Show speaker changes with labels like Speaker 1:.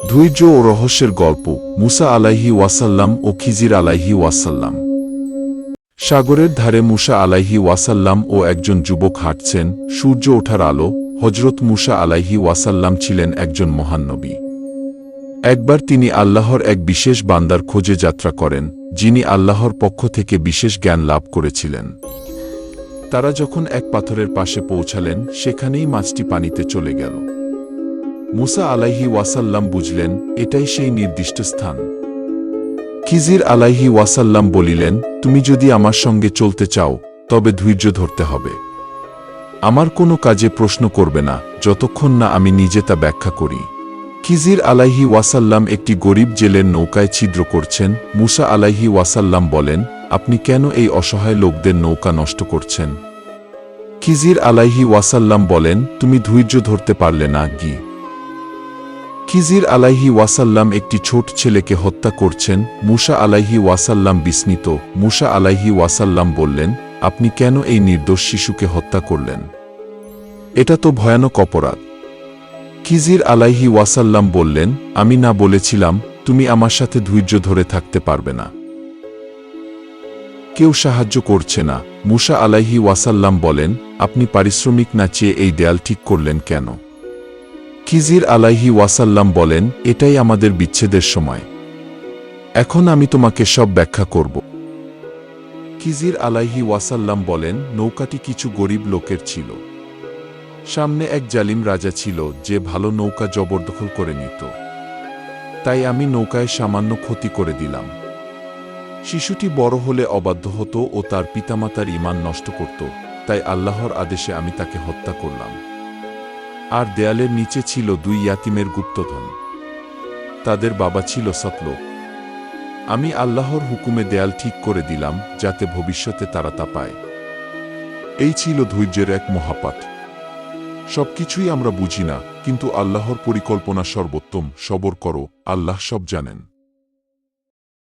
Speaker 1: ধৈর্য ও রহস্যের গল্প, মুসা আলাইহি ওয়াসাল্লাম ও খিজির আলাইহি ওয়াসাল্লাম। সাগরের ধারে মুসা আলাইহি ওয়াসাল্লাম ও একজন যুবক হাঁটছেন, সূর্য ওঠার আলো হজরত মুসা আলাইহি ওয়াসাল্লাম ছিলেন একজন মহান নবী। একবার তিনি আল্লাহর এক বিশেষ বান্দার খোঁজে যাত্রা করেন, যিনি আল্লাহর পক্ষ থেকে বিশেষ জ্ঞান লাভ করেছিলেন। তারা যখন এক পাথরের পাশে পৌঁছালেন, সেখানেই মাছটি পানিতে চলে গেল। মুসা আলাইহি ওয়াসাল্লাম বুঝলেন, এটাই সেই নির্দিষ্ট স্থান। খিজির আলাইহি ওয়াসাল্লাম বলিলেন, তুমি যদি আমার সঙ্গে চলতে চাও, তবে ধৈর্য ধরতে হবে। আমার কোনো কাজে প্রশ্ন করবে না, যতক্ষণ না আমি নিজে তা ব্যাখ্যা করি। খিজির আলাইহি ওয়াসাল্লাম একটি গরিব জেলের নৌকায় ছিদ্র করছেন। মুসা আলাইহি ওয়াসাল্লাম বলেন, আপনি কেন এই অসহায় লোকদের নৌকা নষ্ট করছেন? খিজির আলাইহি ওয়াসাল্লাম বলেন, তুমি ধৈর্য ধরতে পারলে না, গি। খিজির আলাইহি ওয়াসাল্লাম একটি ছোট ছেলেকে হত্যা করছেন, মুসা আলাইহি ওয়াসাল্লাম বিস্মিত। মুসা আলাইহি ওয়াসাল্লাম বললেন, আপনি কেন এই নির্দোষ শিশুকে হত্যা করলেন? এটা তো ভয়ানক অপরাধ। খিজির আলাইহি ওয়াসাল্লাম বললেন, আমি না বলেছিলাম, তুমি আমার সাথে ধৈর্য ধরে থাকতে পারবে না। কেউ সাহায্য করছে না। মুসা আলাইহি ওয়াসাল্লাম বলেন, আপনি পারিশ্রমিক না চেয়ে এই দেয়াল ঠিক করলেন কেন? খিজির আলাইহি ওয়াসাল্লাম বলেন, এটাই আমাদের বিচ্ছেদের সময়। এখন আমি তোমাকে সব ব্যাখ্যা করব। খিজির আলাইহি ওয়াসাল্লাম বলেন, নৌকাটি কিছু গরিব লোকের ছিল। সামনে এক জালিম রাজা ছিল, যে ভালো নৌকা জবরদখল করে নিত। তাই আমি নৌকায় সামান্য ক্ষতি করে দিলাম। শিশুটি বড় হলে অবাধ্য হতো ও তার পিতামাতার ইমান নষ্ট করত। তাই আল্লাহর আদেশে আমি তাকে হত্যা করলাম। আর দেয়ালের নিচে ছিল দুই ইয়াতিমের গুপ্তধন। তাদের বাবা ছিল সতলোক আমি আল্লাহর হুকুমে দেয়াল ঠিক করে দিলাম, যাতে ভবিষ্যতে তারা তা পায়। এই ছিল ধৈর্যের এক মহাপাঠ। সবকিছুই আমরা বুঝি না, কিন্তু আল্লাহর পরিকল্পনা সর্বোত্তম, সবর করো, আল্লাহ সব জানেন।